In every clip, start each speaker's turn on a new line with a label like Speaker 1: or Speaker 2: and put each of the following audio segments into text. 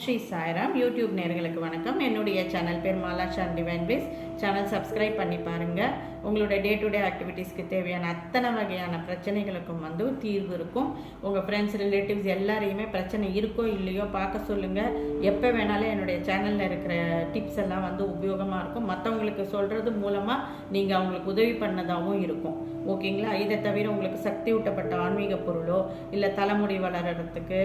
Speaker 1: Sri Sairam. YouTube நேர்களுக்கு வணக்கம். என்னுடைய சேனல் பேர் Malashan divine face channel subscribe பண்ணி பாருங்கள் உங்களுடைய டே டு டே ஆக்டிவிட்டீஸ்க்கு தேவையான அத்தனை வகையான பிரச்சனைகளுக்கும் வந்து தீர்வு இருக்கும். உங்கள் ஃப்ரெண்ட்ஸ் ரிலேட்டிவ்ஸ் எல்லாரையுமே பிரச்சனை இருக்கோ இல்லையோ பார்க்க சொல்லுங்கள் எப்போ வேணாலும் என்னுடைய சேனலில் இருக்கிற டிப்ஸ் எல்லாம் வந்து உபயோகமாக இருக்கும். மற்றவங்களுக்கு சொல்கிறது மூலமாக நீங்கள் அவங்களுக்கு உதவி பண்ணதாகவும் இருக்கும். ஓகேங்களா? இதை தவிர உங்களுக்கு சக்தி ஊட்டப்பட்ட ஆன்மீக பொருளோ இல்லை தலைமுடி வளர்கிறதுக்கு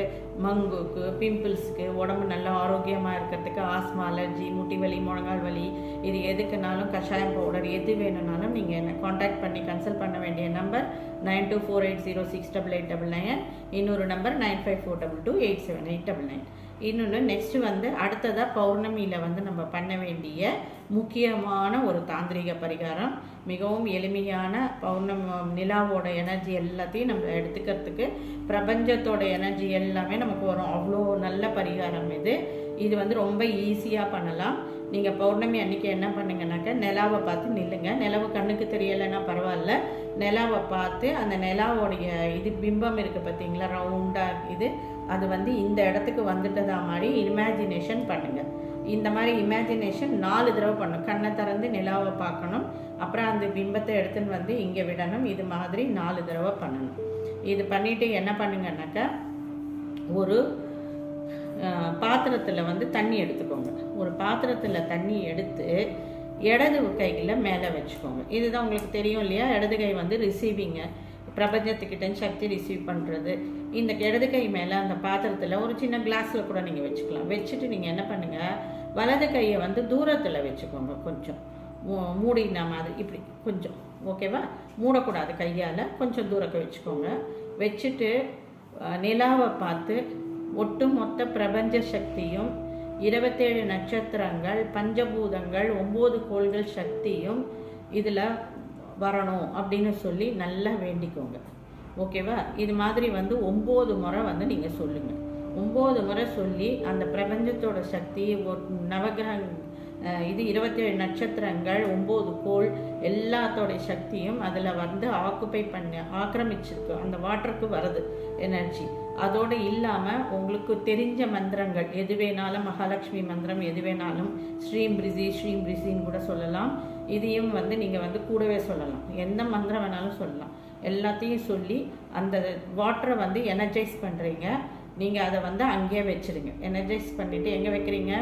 Speaker 1: மங்குக்கு பிம்பிள்ஸுக்கு உடம்பு நல்லா ஆரோக்கியமாக இருக்கிறதுக்கு ஆஸ்மா அலர்ஜி முட்டி வலி முழங்கால் வலி இது எதுக்குனாலும் கஷாயம் பவுடர் எது வேணும்னாலும் நீங்கள் என்னை காண்டாக்ட் பண்ணி கன்சல்ட் பண்ண வேண்டிய number nine two four eight zero six double eight double nine இன்னொரு number nine five four double two eight seven eight double nine இன்னொன்று நெக்ஸ்ட் வந்து அடுத்ததாக பௌர்ணமியில் வந்து நம்ம பண்ண வேண்டிய முக்கியமான ஒரு தாந்திரிக பரிகாரம். மிகவும் எளிமையான பௌர்ணமி நிலாவோட எனர்ஜி எல்லாத்தையும் நம்ம எடுத்துக்கிறதுக்கு பிரபஞ்சத்தோட எனர்ஜி எல்லாமே நமக்கு வரும். அவ்வளோ நல்ல பரிகாரம் இது. இது வந்து ரொம்ப ஈஸியாக பண்ணலாம். நீங்கள் பௌர்ணமி அன்னைக்கு என்ன பண்ணுங்கனாக்கா நிலாவை பார்த்து நில்லுங்க. நிலவு கண்ணுக்கு தெரியலைன்னா பரவாயில்ல. நிலாவை பார்த்து அந்த நிலாவோடைய இது பிம்பம் இருக்குது பார்த்தீங்களா ரவுண்டாக இது. அது வந்து இந்த இடத்துக்கு வந்துட்டதா மாதிரி இமேஜினேஷன் பண்ணுங்கள் இந்த மாதிரி இமேஜினேஷன் நாலு தடவை பண்ணும். கண்ணை திறந்து நிலாவை பார்க்கணும். அப்புறம் அந்த பிம்பத்தை எடுத்துன்னு வந்து இங்கே விடணும். இது மாதிரி நாலு தடவை பண்ணணும். இது பண்ணிவிட்டு என்ன பண்ணுங்கன்னாக்கா ஒரு பாத்திரத்தில் வந்து தண்ணி எடுத்துக்கோங்க. ஒரு பாத்திரத்தில் தண்ணி எடுத்து இடது கையில் மேலே வச்சுக்கோங்க. இதுதான் உங்களுக்கு தெரியும் இல்லையா? இடது கை வந்து ரிசீவிங்க பிரபஞ்சத்துக்கிட்ட சக்தி ரிசீவ் பண்ணுறது இந்த இடது கை மேலே அந்த பாத்திரத்தில் ஒரு சின்ன கிளாஸில் கூட நீங்கள் வச்சுக்கலாம். வச்சுட்டு நீங்கள் என்ன பண்ணுங்கள் வலது கையை வந்து தூரத்தில் வச்சுக்கோங்க கொஞ்சம். மூ- மூடின மாதிரி இப்படி கொஞ்சம். ஓகேவா மூடக்கூடாது கையால். கொஞ்சம் தூரக்க வச்சுக்கோங்க. வச்சுட்டு நிலாவை பார்த்து ஒட்டுமொத்த பிரபஞ்ச சக்தியும் இருபத்தேழு நட்சத்திரங்கள் பஞ்சபூதங்கள் ஒம்பது கோள்கள் சக்தியும் இதில் வரணும் அப்படின்னு சொல்லி நல்லா வேண்டிக்கோங்க. ஓகேவா? இது மாதிரி வந்து ஒம்பது முறை வந்து நீங்கள் சொல்லுங்கள் ஒம்பது முறை சொல்லி அந்த பிரபஞ்சத்தோட சக்தி ஒரு நவகிரக இது இருபத்தேழு நட்சத்திரங்கள் ஒம்பது கோள் எல்லாத்தோடைய சக்தியும் அதில் வந்து ஆக்குப்பை பண்ண ஆக்கிரமிச்சிருக்கு. அந்த வாட்டருக்கு வருது எனர்ஜி அதோடு இல்லாமல் உங்களுக்கு தெரிஞ்ச மந்திரங்கள் எது வேணாலும் மகாலட்சுமி மந்திரம் எது வேணாலும் ஸ்ரீம் பிரிசி ஸ்ரீம் பிரிசின்னு கூட சொல்லலாம். இதையும் வந்து நீங்கள் வந்து கூடவே சொல்லலாம். எந்த மந்திரம் வேணாலும் சொல்லலாம். எல்லாத்தையும் சொல்லி அந்த வாட்டரை வந்து எனர்ஜைஸ் பண்ணுறீங்க நீங்கள் அதை வந்து அங்கேயே வச்சிருங்க. எனர்ஜைஸ் பண்ணிவிட்டு எங்கே வைக்கிறீங்க?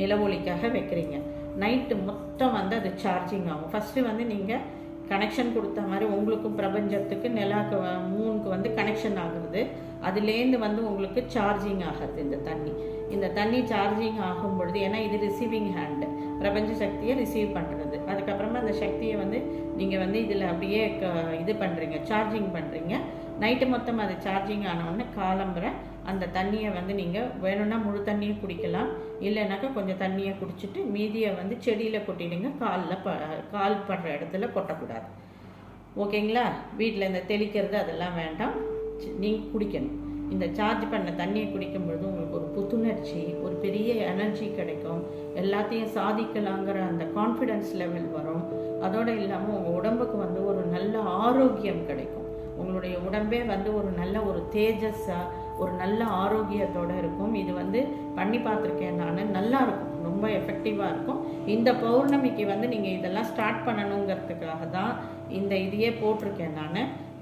Speaker 1: நிலவொலிக்காக வைக்கிறீங்க. நைட்டு மொத்தம் வந்து அது சார்ஜிங் ஆகும். ஃபஸ்ட்டு வந்து நீங்கள் கனெக்ஷன் கொடுத்த மாதிரி உங்களுக்கும் பிரபஞ்சத்துக்கு நிலாக்கு மூணுக்கு வந்து கனெக்ஷன் ஆகுறது. அதுலேருந்து வந்து உங்களுக்கு சார்ஜிங் ஆகுது இந்த தண்ணி. இந்த தண்ணி சார்ஜிங் ஆகும் பொழுது ஏன்னா இது ரிசீவிங் ஹேண்டு பிரபஞ்ச சக்தியை ரிசீவ் பண்ணுறது அதுக்கப்புறமா அந்த சக்தியை வந்து நீங்கள் வந்து இதில் அப்படியே க இது பண்ணுறீங்க சார்ஜிங் பண்ணுறீங்க நைட்டு மொத்தம் அது சார்ஜிங் ஆனவுடனே காலம்புற அந்த தண்ணியை வந்து நீங்கள் வேணும்னா முழு தண்ணியை குடிக்கலாம். இல்லைனாக்கா கொஞ்சம் தண்ணியை குடிச்சிட்டு மீதியை வந்து செடியில் கொட்டிடுங்க காலில் ப கால் படுற இடத்துல கொட்டக்கூடாது. ஓகேங்களா? வீட்டில் இந்த தெளிக்கிறது அதெல்லாம் வேண்டாம். நீங்கள் குடிக்கணும். இந்த சார்ஜ் பண்ண தண்ணியை குடிக்கும் பொழுது உங்களுக்கு ஒரு புத்துணர்ச்சி ஒரு பெரிய எனர்ஜி கிடைக்கும். எல்லாத்தையும் சாதிக்கலாங்கிற அந்த கான்ஃபிடென்ஸ் லெவல் வரும். அதோடு இல்லாமல் உங்கள் உடம்புக்கு வந்து ஒரு நல்ல ஆரோக்கியம் கிடைக்கும். உங்களுடைய உடம்பே வந்து ஒரு நல்ல ஒரு தேஜஸாக ஒரு நல்ல ஆரோக்கியத்தோட இருக்கும். இது வந்து பண்ணி பார்த்துருக்கேன் நான். நல்லா இருக்கும். ரொம்ப எஃபெக்டிவாக இருக்கும். இந்த பௌர்ணமிக்கு வந்து நீங்கள் இதெல்லாம் ஸ்டார்ட் பண்ணணுங்கிறதுக்காக தான் இந்த இதையே போட்டிருக்கேன் நான்.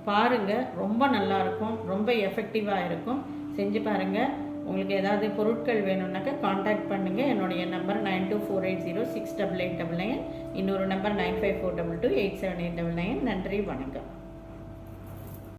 Speaker 1: பாருங்கள் ரொம்ப நல்லாயிருக்கும் ரொம்ப எஃபெக்டிவாக இருக்கும். செஞ்சு பாருங்கள் உங்களுக்கு ஏதாவது பொருட்கள் வேணும்னாக்கா காண்டாக்ட் பண்ணுங்கள் என்னுடைய number nine two four eight zero six double eight double nine இன்னொரு number nine five four double two eight seven eight double nine நன்றி வணக்கம்.